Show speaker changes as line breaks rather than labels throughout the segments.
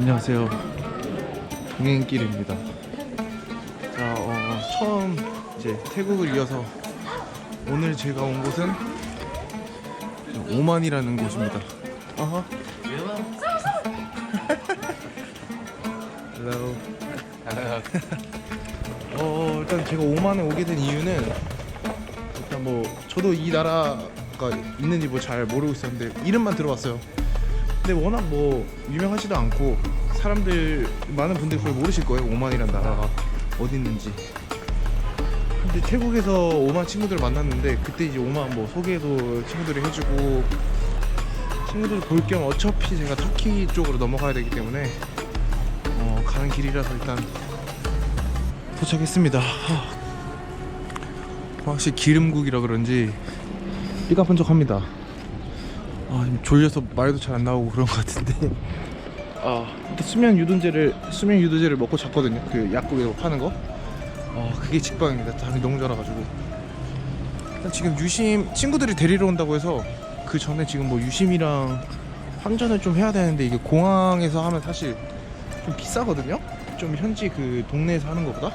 안녕하세요. 동행길입니다. 자, 어, 처음 이제 태국을 이어서 오늘 제가 온 곳은 오만이라는 곳입니다. 어허. Hello. 어, 일단 제가 오만에 오게 된 이유는 일단 뭐 저도 이 나라가 있는지 뭐 잘 모르고 있었는데 이름만 들어봤어요. 근데 워낙 뭐 유명하지도 않고 사람들 많은 분들이 그걸 모르실 거예요 오만이란 나라가. 어디 있는지. 근데 태국에서 오만 친구들을 만났는데 그때 이제 오만 뭐 소개도 친구들이 해주고 친구들 볼 겸 어차피 제가 터키 쪽으로 넘어가야 되기 때문에 어, 가는 길이라서 일단 도착했습니다. 하, 확실히 기름국이라 그런지 삐까뻔쩍합니다. 아, 지금 졸려서 말도 잘 안 나오고 그런 것 같은데. 아, 일단 수면 유도제를 수면 유도제를 먹고 잤거든요. 그 약국에서 파는 거. 아, 그게 직방입니다. 잠이 너무 잘 와가지고. 일단 지금 유심 친구들이 데리러 온다고 해서 그 전에 지금 뭐 유심이랑 환전을 좀 해야 되는데 이게 공항에서 하면 사실 좀 비싸거든요. 좀 현지 그 동네에서 하는 것보다.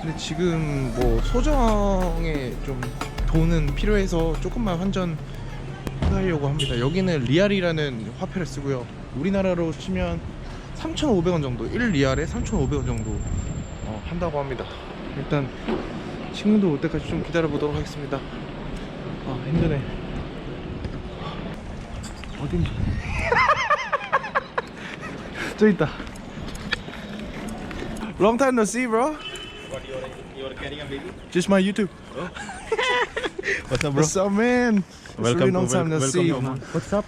근데 지금 뭐 소정에 좀 돈은 필요해서 조금만 환전 하려고 합니다. 여기는 리알이라는 화폐를 쓰고요. 우리나라로 치면 3,500원 정도, 1리알에 3,500원 정도 어, 한다고 합니다. 일단 친구들 올 때까지 좀 기다려 보도록 하겠습니다. 아 힘드네. 어딘지. 저 있다. Long time no see, bro.
What you are you are carrying a baby?
Just my YouTube.
What's up,
What's up, man? It's a really long time no
welcome
see.
What's up?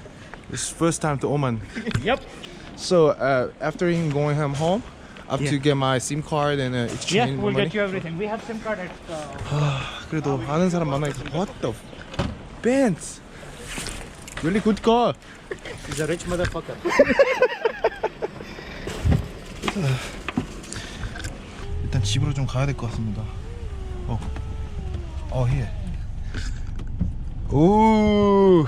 It's first time to Oman.
Yep.
So uh, after him going home, home, I have to get my SIM card and uh,
Yeah,
exchange
we'll
money.
get you everything. We have SIM card at. Uh,
그래도 아는 사람 많아니까 what the Benz really good car
he's a rich motherfucker.
일단 집으로 좀 가야 될 것 같습니다 어, 어 here 오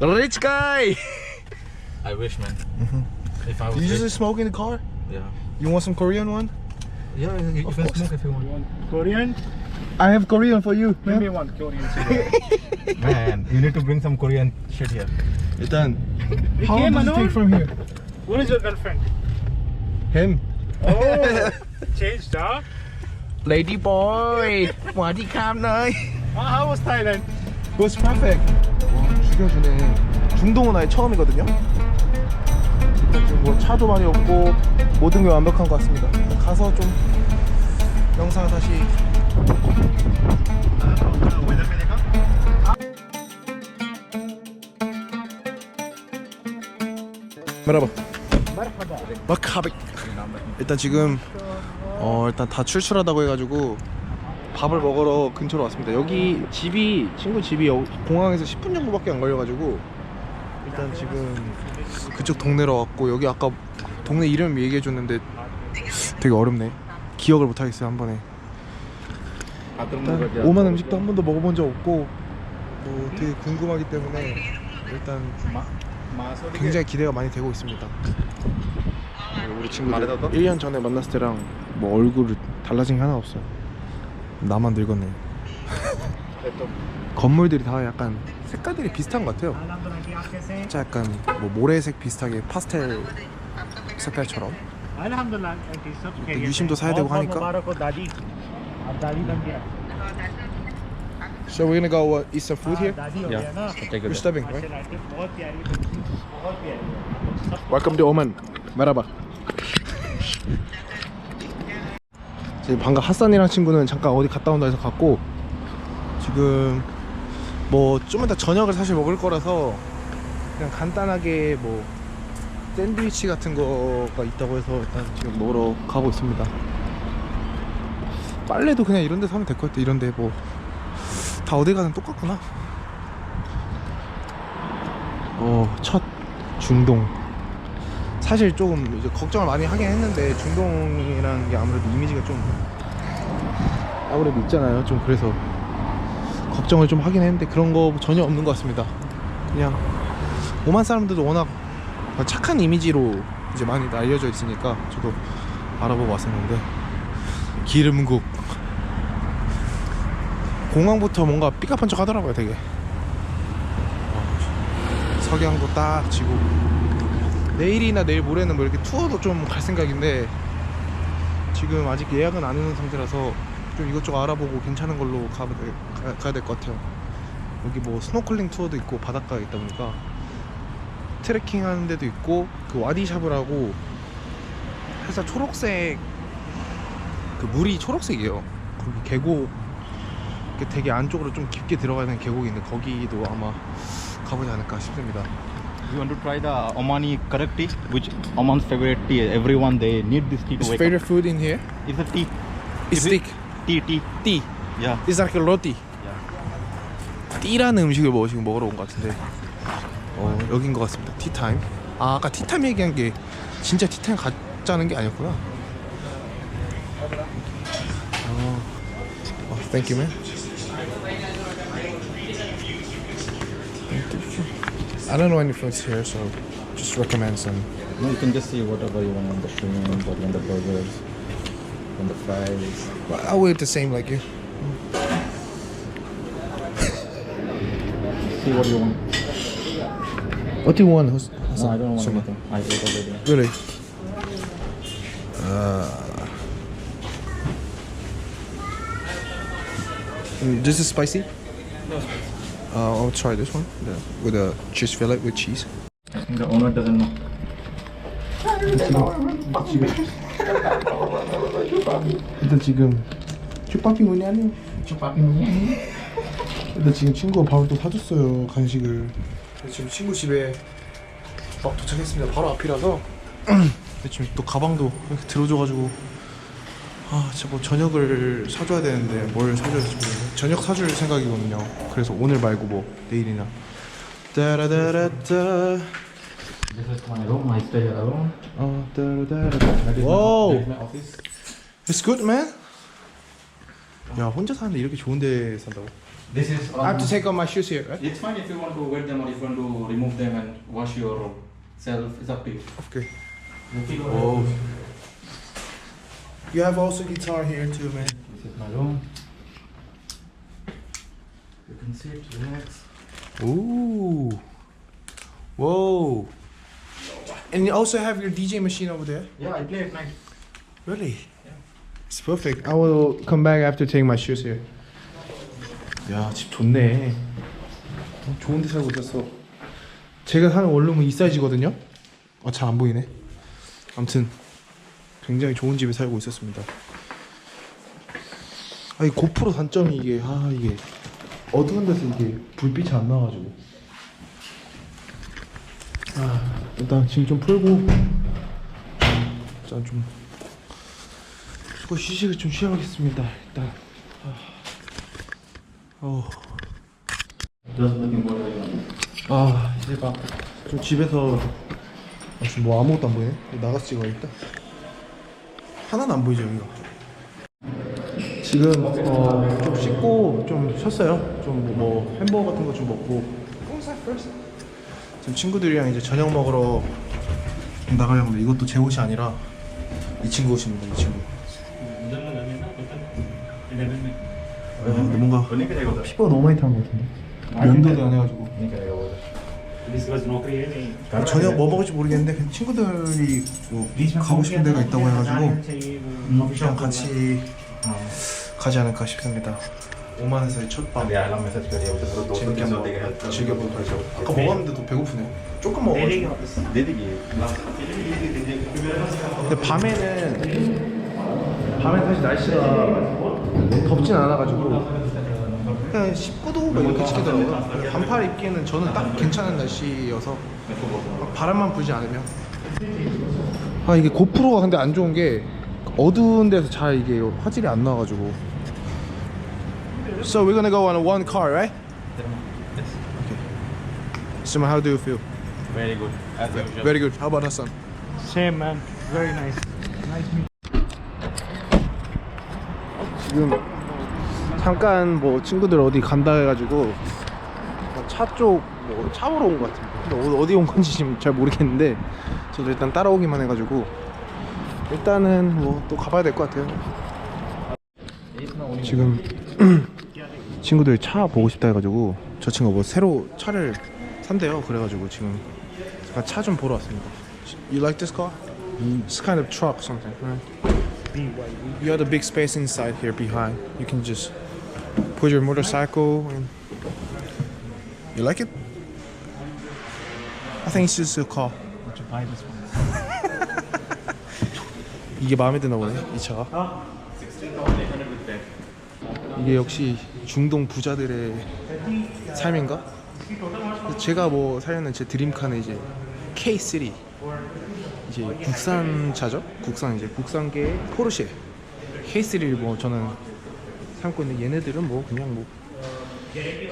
rich guy.
I wish, man. Mm -hmm. If I was.
You usually smoke in the car?
Yeah.
You want some Korean one?
Yeah, you
of
can
course.
smoke if you want. you want.
Korean?
I have Korean for you.
Give me one Korean
man, you need to bring some Korean shit here.
You done.
We
How long does it take from here?
What is your girlfriend?
Him.
Oh, changed, huh?
Lady boy, what did you come
now? How was Thailand?
Was perfect. 와, 죽여주네. 중동은 아예 처음이거든요. 지금 뭐 차도 많이 없고 모든 게 완벽한 것 같습니다. 가서 좀 영상 다시. 말아봐. 마카백. 일단 지금 어 일단 다 출출하다고 해가지고 밥을 먹으러 근처로 왔습니다. 여기 집이 친구 집이 여- 공항에서 10분 정도밖에 안 걸려가지고 일단 지금 그쪽 동네로 왔고 여기 아까 동네 이름 얘기해 줬는데 되게 어렵네. 기억을 못 하겠어요 한 번에. 일단 오만 음식도 한 번도 먹어본 적 없고 뭐 되게 궁금하기 때문에 일단 굉장히 기대가 많이 되고 있습니다. 우리 친구들 1년 전에 만났을 때랑 뭐 얼굴 달라진 게 하나 없어요. 나만 늙었네 건물들이 다 약간 색깔들이 비슷한 것 같아요 진짜 약간 뭐 모래색 비슷하게 파스텔 색깔처럼 유심도 사야 되고 하니까 So we're gonna go uh, eat some food here?
Yeah.
You're stubbing, right? Welcome to Oman. Merhaba. 지금 방금 핫산이랑 친구는 잠깐 어디 갔다 온다 해서 갔고 지금 뭐 좀 이따 저녁을 사실 먹을 거라서 그냥 간단하게 뭐 샌드위치 같은 거가 있다고 해서 일단 지금 먹으러 가고 있습니다. 빨래도 그냥 이런 데 사면 될 것 같아. 이런 데 뭐 다 어디 가든 똑같구나. 어, 첫 중동. 사실 조금 이제 걱정을 많이 하긴 했는데 중동이라는 게 아무래도 이미지가 좀 아무래도 있잖아요. 좀 그래서 걱정을 좀 하긴 했는데 그런 거 전혀 없는 것 같습니다. 그냥 오만 사람들도 워낙 착한 이미지로 이제 많이 알려져 있으니까 저도 알아보고 왔었는데 기름국 공항부터 뭔가 삐까뻔쩍 하더라고요 되게 어, 석양도 딱 지고 내일이나 내일 모레는 뭐 이렇게 투어도 좀 갈 생각인데 지금 아직 예약은 안 해놓은 상태라서 좀 이것저것 알아보고 괜찮은 걸로 가야 될 것 같아요. 여기 뭐 스노클링 투어도 있고 바닷가에 있다 보니까 트레킹 하는 데도 있고 그 와디샤브라고 살짝 초록색 그 물이 초록색이에요. 거기 계곡 되게 안쪽으로 좀 깊게 들어가는 계곡이 있는데 거기도 아마 가보지 않을까 싶습니다
You want to try the Omani karak tea, which Oman's favorite tea. Everyone they need this tea to wake up.
food in here?
It's a tea.
It's
Is
stick
Tea, tea.
띠
Yeah.
It's like a roti
Yeah.
띠라는 음식을 뭐 지금 먹으러 온 것 같은데 어 여긴 것 같습니다 티타임 아 아까 티타임 얘기한 게 진짜 티타임 가자는 게 아니었구나 어, 어 thank you man I don't know any foods here so just recommend some
No, you can just see whatever you want on the shrimp, or on the burgers, on the fries.
Well, I'll wait the same like you
See what you want.
What do you want? Hus-
No, I don't want
Suma?
anything. I ate already.
Really? Uh, mm, this is spicy? No spicy. Uh, I'll try this one the, with a cheese fillet with cheese.
I think the owner doesn't know.
일단 지금 쭈빠삐 아니요? 쭈빠삐 뭐니? 일단 지금 친구가 밥을 또 사줬어요 간식을 지금 친구 집에 막 도착했습니다 바로 앞이라서 근데 지금 또 가방도 이렇게 들어줘가지고 아뭐 저녁을 사줘야 되는데 뭘 사줘야 될지 모르겠네 저녁 사줄 생각이거든요 그래서 오늘 말고 뭐 내일이나 따라다라따
This is my room. I stay alone.
어 따라다라따
office.
It's good man 야 혼자 사는데 이렇게 좋은 데 산다고?
This is.
I have to take off my shoes here, right?
It's fine if you want to wear them or if you want to remove them and wash yourself. It's up to you.
Okay. Oh. You have also guitar here too, man.
This is my room. You can sit, relax.
Ooh. Whoa. And you also have your DJ machine over there.
Yeah, I play at night.
Really? It's perfect. I will come back after taking my shoes here. 야, 집 좋네. 어, 좋은 데 살고 있었어. 제가 사는 원룸은 이 사이즈거든요. 아, 잘 안 보이네. 아무튼 굉장히 좋은 집에 살고 있었습니다. 아, 이 고프로 단점이 이게 아, 이게 어두운 데서 이게 불빛이 안 나와가지고. 아, 일단 지금 좀 풀고 일단 좀또 휴식을 좀 취하겠습니다. 일단. 아. 어. 아막좀 집에서 아, 지금 뭐 아무것도 안 보이네. 나가서 찍어야겠다. 하나는 안 보이죠 여기가. 지금 어, 좀 씻고 좀 쉬었어요. 좀뭐 뭐 햄버거 같은 거 좀 먹고. 지금 친구들이랑 이제 저녁 먹으러 나가려고 하는데 이것도 제 옷이 아니라 이 친구 옷입니다 이 친구. 아, 뭔가 그러니까 피부가 너무 많이 탄것 같은데? 면도도 안 해가지고.
그러니까 नहीं
저녁 뭐 먹을지 모르겠는데 그냥 친구들이 뭐 가고 싶은 데가 있다고 해가지고 그냥 같이 가지 않을까 싶습니다. 오만에서의 첫밤 재밌게 한번 즐겨보도록 하죠. 아까 먹었는데도 배고프네. 조금 먹어가지고. 근데 밤에는 밤에 사실 날씨가 덥진 않아가지고 그냥 19도 뭐 이렇게 찍히더라고요. 반팔 입기에는 저는 딱 괜찮은 날씨여서 막 바람만 불지 않으면 아 이게 고프로가 근데 안 좋은 게 어두운 데서 잘 이게 화질이 안 나와가지고 So we're gonna go on one car, right? Okay. So how do you feel?
Very good. As usual.
Very good. How about Hassan?
Same man. Very nice. Nice meet.
지금 잠깐 뭐 친구들 어디 간다 해가지고 차 쪽 뭐 차 보러 온 것 같은데. 근데 어- 어디 온 건지 지금 잘 모르겠는데 저도 일단 따라오기만 해가지고 일단은 뭐 또 가봐야 될 것 같아요. 지금 친구들 차 보고 싶다 해가지고 저 친구가 뭐 새로 차를 산대요. 그래가지고 지금 잠깐 차 좀 보러 왔습니다. You like this car? It's kind of truck something right? You have the big space inside here behind. You can just put your motorcycle and You like it? I think it's just a car
Would you buy this one?
이게 마음에 드나 보네 이 차가 이게 역시 중동 부자들의 삶인가? 제가 뭐 살려는 제 드림카는 이제 K3 이제 국산 차죠? 국산 이제 국산계 포르쉐 K3를 뭐 저는 삼고 있는데 얘네들은 뭐 그냥 뭐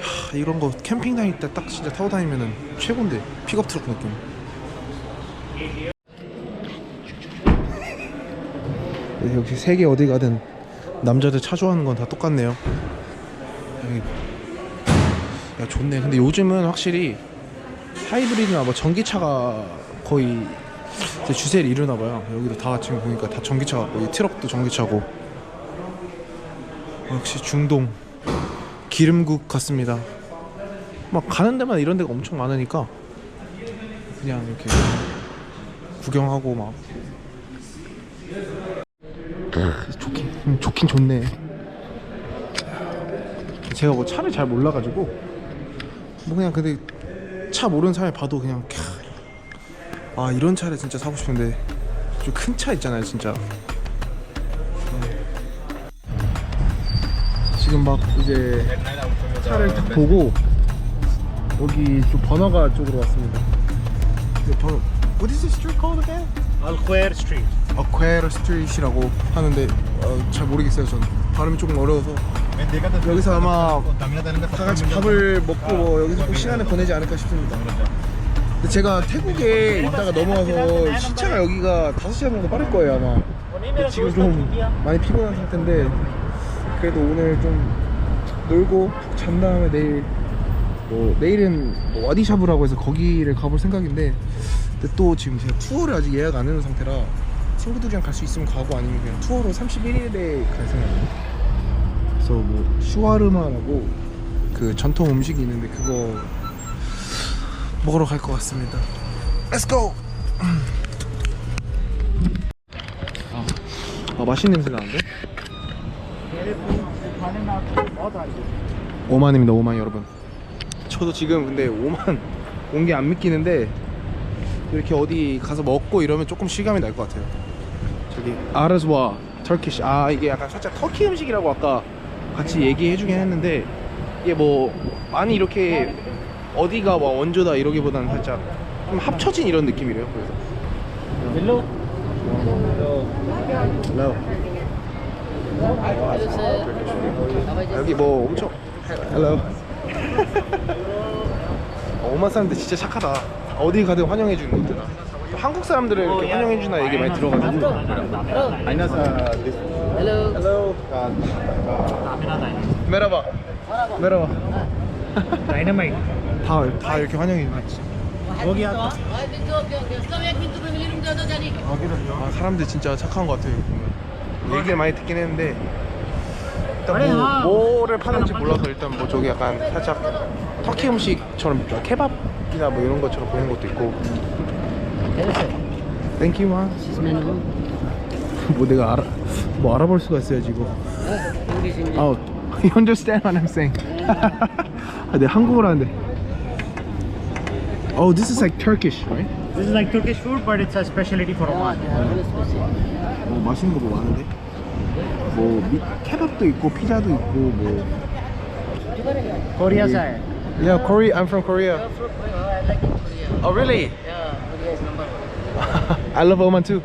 하, 이런 거 캠핑 다닐 때 딱 진짜 타고 다니면은 최고인데 픽업 트럭 느낌 네, 역시 세계 어디 가든 남자들 차 좋아하는 건 다 똑같네요. 야 좋네. 근데 요즘은 확실히 하이브리드나 뭐 전기차가 거의 이제 주세를 이루나 봐요. 여기도 다 지금 보니까 다 전기차 같고 이 트럭도 전기차고 어, 역시 중동 기름국 같습니다. 막 가는 데만 이런 데가 엄청 많으니까 그냥 이렇게 구경하고 막 좋긴 음, 좋긴 좋네. 제가 뭐 차를 잘 몰라가지고 뭐 그냥 근데 차 모르는 사람이 봐도 그냥 캬, 아 이런 차를 진짜 사고 싶은데 좀 큰 차 있잖아요 진짜. 지금 막 이제 차를 딱 보고 여기 좀 번화가 쪽으로 왔습니다. 근데 번호 What is this street called again?
Al Khair Street.
어퀘르 스트리트라고 하는데 어, 잘 모르겠어요 전 발음이 조금 어려워서 여기서 아마 다 같이 밥을 먹고 뭐 여기서 또 시간을 보내지 않을까 싶습니다 근데 제가 태국에 있다가 넘어와서 시차가 여기가 5시간 정도 빠를 거예요 아마 지금 좀 많이 피곤한 상태인데 그래도 오늘 좀 놀고 푹 잔 다음에 내일 뭐 내일은 뭐 와디샤브라고 해서 거기를 가볼 생각인데 근데 또 지금 제가 투어를 아직 예약 안 해놓은 상태라 친구들이랑 갈 수 있으면 가고 아니면 그냥 투어로 31일에 갈 생각이에요 그래서 뭐 슈와르마라고 그 전통 음식이 있는데 그거 먹으러 갈 것 같습니다 Let's go! 아 맛있는 냄새 나는데? 오만입니다 오만 여러분 저도 지금 근데 오만 온 게 안 믿기는데 이렇게 어디 가서 먹고 이러면 조금 실감이 날 것 같아요 저기 아르즈와 터키시 아 이게 약간 살짝 터키 음식이라고 아까 같이 얘기해 주긴 했는데 이게 뭐 많이 이렇게 어디가 뭐 원조다 이러기보다는 살짝 좀 합쳐진 이런 느낌이래요 그래서
Hello.
Hello. 여기 뭐 엄청 헬로 어, 오만 사람들 진짜 착하다. 어디 가든 환영해 주는 것들 한국 사람들을 이렇게 환영해 주나 얘기 많이 들어가지고. 안녕하세요 헬로 헬로 메라바. 메라바.
다이너마이트
다다 이렇게 환영해 주지
거기
아까 아, 아 사람들 진짜 착한 것 같아 얘기를 많이 듣긴 했는데 일단 뭐 뭐를 파는지 몰라서 일단 뭐 저기 약간 살짝 터키 음식처럼 케밥이나 뭐 이런 것처럼 보이는 것도 있고. 땡큐 마. 뭐 내가 알아 뭐 알아볼 수가 있어야지 이거. 아, you understand what I'm saying? 아, 내 한국어를 하는데. Oh, this is like Turkish, right?
This is like Turkish food, but it's a specialty for Oman.
뭐 맛있는 거 뭐 많은데? 뭐 미, 케밥도 있고 피자도 있고 뭐.
Korea side.
Yeah, Korea. I'm from Korea. Oh, really?
Yeah, Korea is number one.
I love Oman too.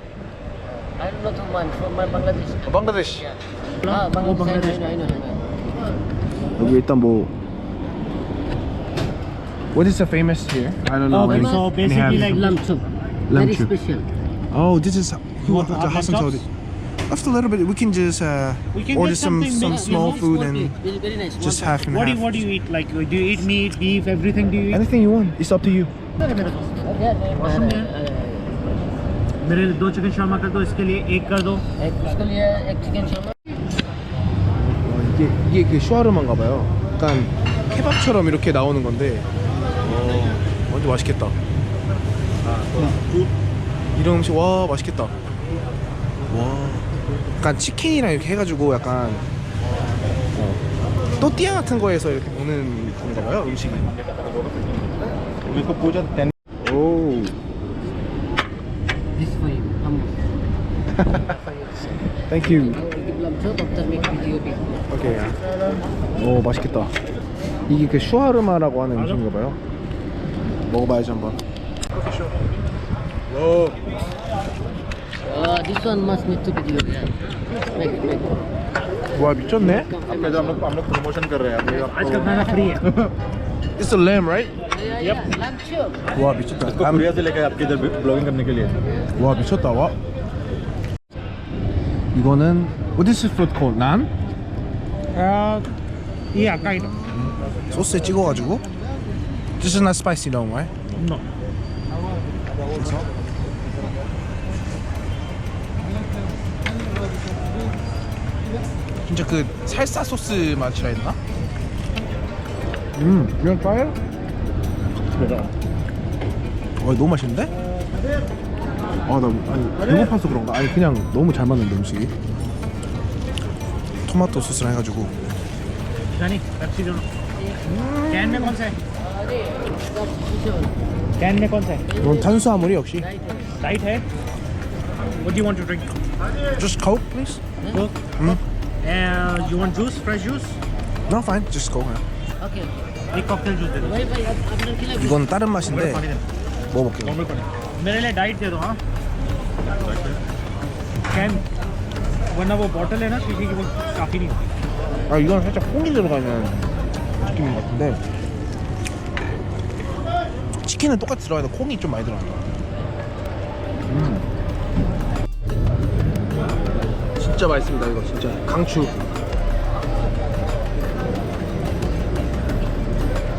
I don't know to man from my Bangladesh.
Oh, Bangladesh.
Ah, Bangladesh. I know, I know, I know.
여기 일단 뭐. What is the famous here? I don't know.
Okay,
Any-
so
any
basically
have-
like
Lamb chop.
Lamb
Very
chop.
special.
Oh, this is
You want to have
Hassan
lamb
Saudi. Left a little bit. We can just uh,
We can
order
get
some
something
some
big.
small
Small
food
plate.
and
Very, very nice.
just
small
half and
What do
half.
you what do you eat? Like do you eat meat, beef, everything? Do you eat?
Anything you want. It's up to you.
plate. Yeah, yeah,
Awesome,
yeah,
man.
yeah, yeah,
मेरे लिए दो चिकन शामा कर दो इसके लिए एक कर दो
yeah. एक उसके लिए एक चिकन शामा
이게 이게 그 슈아르만가 봐요. 약간 케밥처럼 이렇게 나오는 건데. 어, 완전 맛있겠다. 아, 이런 음식 와 맛있겠다. 와. 약간 치킨이랑 이렇게 해가지고 약간 어, 또띠아 같은 거에서 이렇게 먹는 건가 봐요 음식이. 오.
This for you,
오케이. 오 맛있겠다. 이게 그 슈아르마라고 하는 음식인가 봐요. 먹어봐야지 한번. 오.
Uh, this one must need to video. Yeah. Make it, make it.
와 미쳤네.
आपके जो हम लोग हम लोग प्रमोशन कर रहे हैं अभी
आज
आपको
का खाना फ्री है
It's a lamb, right?
Yeah, yeah. Lamb chop.
와 미쳤다.
इसको कोरिया से लेकर आपके इधर ब्लॉगिंग करने के लिए
와 미쳤다. 와. 이거는 what is this food called? 난?
ये आपका आइटम
소스에 찍어가지고. This is not spicy, though, right?
No
진짜 그 살사 소스 맛이라 했나? 음, 그냥 까요? 와 너무 맛있는데? 아나 아니 배고파서 그런가? 아니 그냥 너무 잘 맞는데 음식이. 토마토 소스랑 해가지고.
जानी पेप्सी दोनों कैन में कौन सा है कैन में कौन सा है
이건 탄수화물이 역시.
लाइट है What do you want to drink?
Just coke, please.
Coke.
Hmm?
Uh, you want juice? Fresh juice?
No, fine. Just go. 그냥.
Okay.
एक कॉकटेल जूस दे दो
भाई भाई आप आपने खिला
이건 다른 맛인데
पानी दे
먹어볼게요.
नॉर्मल पानी मेरे लिए डाइट दे दो हाँ कैन वरना वो बॉटल है ना शीशे की वो काफ़ी नहीं होती
아 이건 살짝 콩이 들어가는 느낌인 것 같은데 치킨은 똑같이 들어가는데 콩이 좀 많이 들어간다. 음. 진짜 맛있습니다 이거 진짜 강추.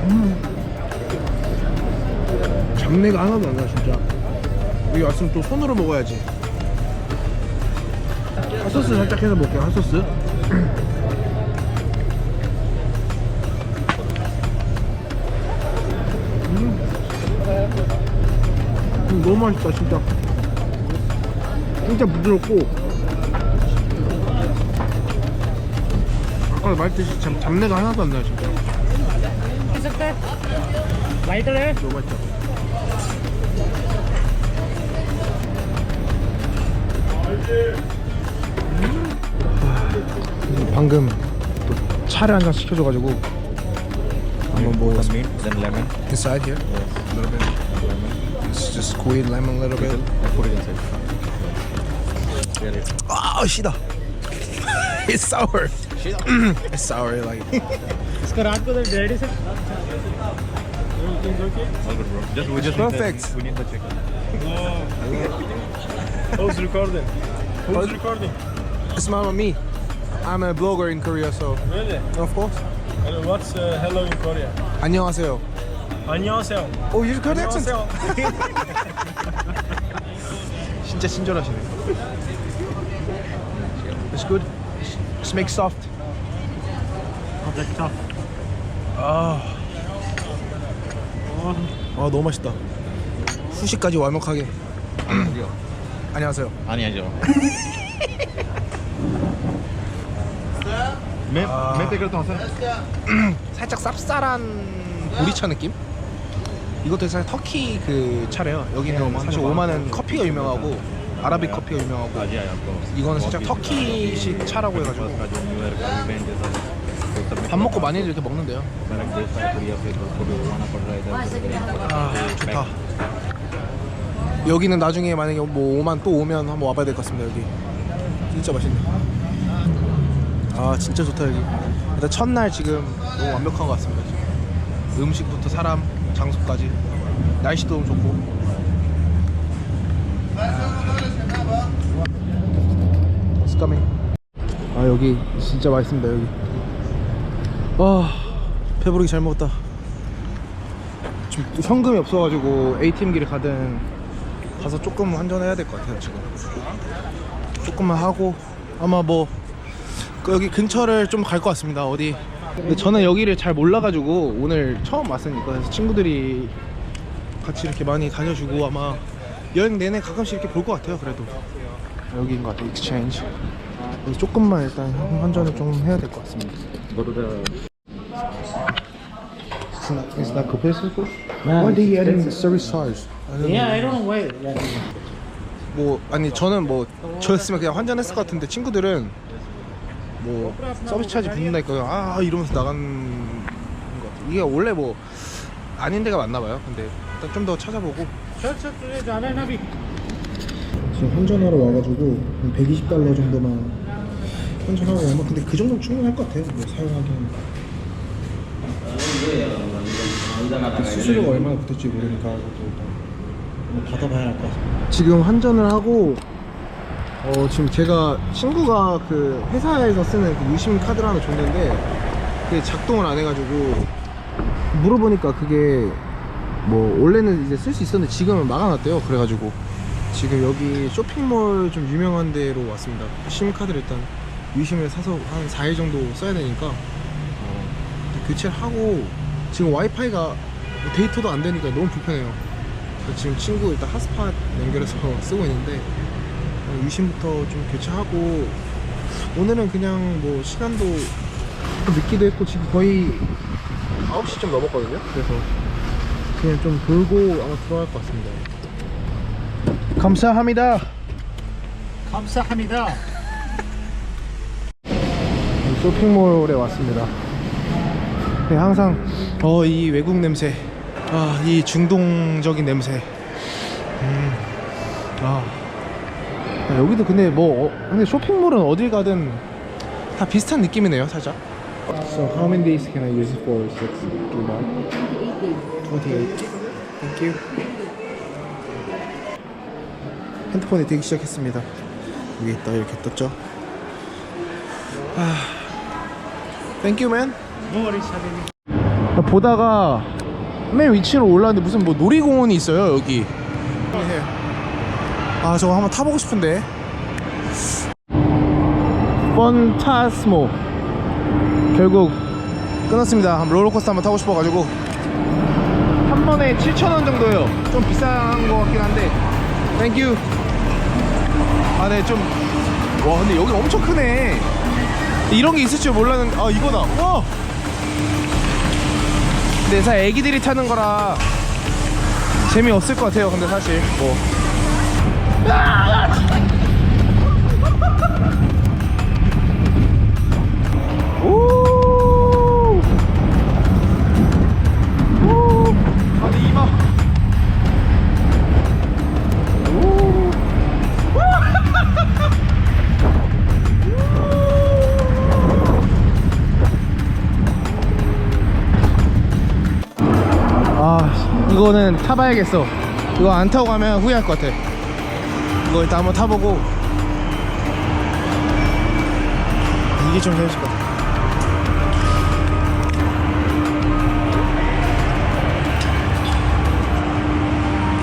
음. 잡내가 하나도 안 나 진짜. 여기 왔으면 또 손으로 먹어야지. 핫소스 살짝 해서 먹게요 핫소스. 음, 너무 맛있다 진짜. 진짜 부드럽고. 아까 말했듯이 잡, 잡내가 하나도 안 나요 진짜.
해석대 많이 들어요?
너무 맛있다. 음. 아, 방금 또 차를 한 잔 시켜줘가지고. 한번 먹어봤습니다.
Then lemon?
little bit. It's just squeeze lemon a little bit.
put it inside Really?
Oh, shida. it's sour. it's sour, like.
इसका रात को रेडी से
all good bro just we just
Perfect.
need the, we need the chicken
Who's recording?
Who's
recording?
It's not me. I'm a blogger in Korea, so
Really?
of course.
Uh, What's uh, hello in Korea?
안녕하세요.
안녕하세요.
오, you got
안녕하세요.
진짜 친절하시네. It's good. Just make soft.
아, 됐다.
아, 아 너무 맛있다. 후식까지 완벽하게. 안녕하세요.
아니죠. 맵, 아. 맵 대결 동안
살짝 쌉쌀한 보리차 느낌? 이것도 사실 터키 그 차래요. 여기는 사실 오만은 커피가 유명하고 아라비 커피가 유명하고 이거는 살짝 터키식 차라고 해가지고 밥 먹고 많이 이렇게 먹는데요.
아,
아 좋다. 여기는 나중에 만약에 뭐 오만 또 오면 한번 와봐야 될 것 같습니다 여기. 진짜 맛있네. 아 진짜 좋다 여기. 일단 첫날 지금 너무 완벽한 것 같습니다. 지금. 음식부터 사람 장소까지 날씨도 너무 좋고. Coming. 아 여기 진짜 맛있습니다 여기. 아 배부르기 잘 먹었다. 지금 현금이 없어가지고 ATM기를 가든 가서 조금 환전해야 될 것 같아요 지금. 조금만 하고 아마 뭐그 여기 근처를 좀 갈 것 같습니다 어디. 근데 저는 여기를 잘 몰라가지고 오늘 처음 왔으니까 그래서 친구들이 같이 이렇게 많이 다녀주고 아마 여행 내내 가끔씩 이렇게 볼 것 같아요 그래도 여기인 것 같아요 익스체인지 조금만 일단 환전을 좀 해야 될 것 같습니다 It's not, competitive? Why they adding service charge?
Yeah. I don't know why.
뭐 아니 저는 뭐 저였으면 그냥 환전했을 것 같은데 친구들은 뭐 서비스 차지 붙는다니까 아, 아 이러면서 나간 것 같아. 이게 원래 뭐 아닌 데가 맞나 봐요. 근데 일단 좀 더 찾아보고. 지금 환전하러 와가지고 120달러 정도만 환전하고 오면 근데 그 정도면 충분할 것 같아요. 뭐 사용하기에는. 그 수수료가 얼마나 붙을지 모르니까 받아봐야 할 것 같아요. 지금 환전을 하고 어 지금 제가 친구가 그 회사에서 쓰는 그 유심 카드를 하나 줬는데 그게 작동을 안 해가지고 물어보니까 그게 뭐 원래는 이제 쓸 수 있었는데 지금은 막아놨대요. 그래가지고 지금 여기 쇼핑몰 좀 유명한 데로 왔습니다. 심카드를 일단 유심을 사서 한 4일 정도 써야 되니까 어, 교체를 하고 지금 와이파이가 데이터도 안 되니까 너무 불편해요. 지금 친구 일단 핫스팟 연결해서 쓰고 있는데 어, 유심부터 좀 교체하고 오늘은 그냥 뭐 시간도 좀 늦기도 했고 지금 거의 9시쯤 넘었거든요 그래서 그냥 좀 돌고 아마 들어갈 것 같습니다 감사합니다
감사합니다.
쇼핑몰에 왔습니다. 네, 항상 어 이 외국 냄새, 아이 중동적인 냄새. 음, 아 아, 여기도 근데 뭐 어, 근데 쇼핑몰은 어딜 가든 다 비슷한 느낌이네요, 살짝. So how many days can I use it for? Six gigabyte. Twenty-eight. Thank you. 핸드폰이 되기 시작했습니다. 위에 있다 이렇게 떴죠. Thank you, man. 보다가 맨 위치로 올라왔는데 무슨 뭐 놀이공원이 있어요 여기 아 저거 한번 타보고 싶은데. 펀타스모. 결국 끊었습니다. 롤러코스터 한번 타고 싶어가지고. 한 번에 7,000원 정도요. 좀 비싼 것 같긴 한데. 땡큐 아네 좀와 근데 여기 엄청 크네. 이런 게 있을 줄 몰랐는데 아 이거다 와! 근데 사실 애기들이 타는 거라 재미없을 것 같아요 근데 사실. 뭐 아 이거는 타봐야겠어. 이거 안 타고 가면 후회할 것 같아 이거 일단 한번 타보고 이게 좀 재밌을 것 같아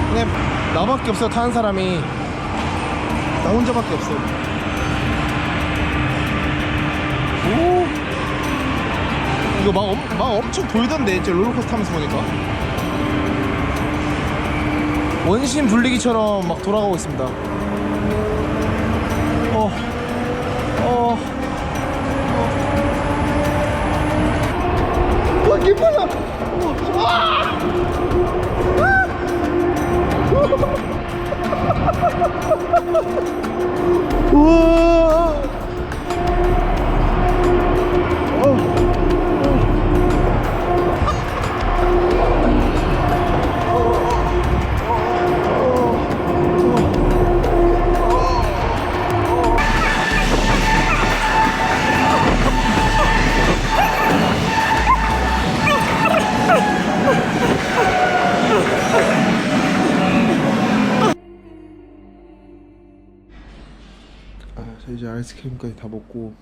근데 나밖에 없어 타는 사람이. 나 혼자밖에 없어 오! 이거 막, 엄- 막 엄청 돌던데 이제 롤러코스터 타면서 보니까. 원심 불리기처럼 막 돌아가고 있습니다 아이스크림까지 다 먹고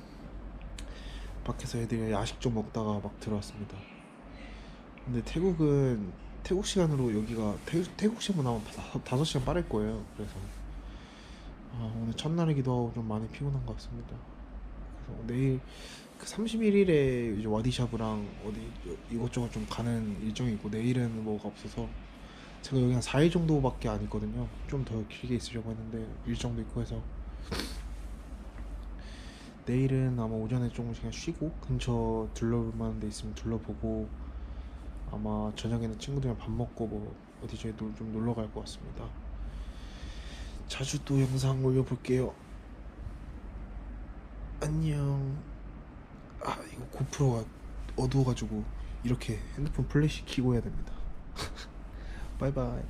밖에서 애들이 야식 좀 먹다가 막 들어왔습니다. 근데 태국은 태국 시간으로 여기가 태국, 태국 시간만 다- 다섯 시간 빠를 거예요. 그래서 아, 오늘 첫날이기도 하고 좀 많이 피곤한 것 같습니다. 그래서 내일 그 31일에 이제 와디샤브랑 어디 이것저것 좀 가는 일정이 있고 내일은 뭐가 없어서 제가 여기 한 4일 정도밖에 안 있거든요. 좀 더 길게 있으려고 했는데 일정도 있고 해서 내일은 아마 오전에 조금 그냥 쉬고 근처 둘러볼 만한 데 있으면 둘러보고 아마 저녁에는 친구들이랑 밥 먹고 뭐 어디 놀- 좀 놀러 갈 것 같습니다. 자주 또 영상 올려볼게요. 안녕. 아 이거 고프로가 어두워가지고 이렇게 핸드폰 플래시 켜고 해야 됩니다. 바이바이.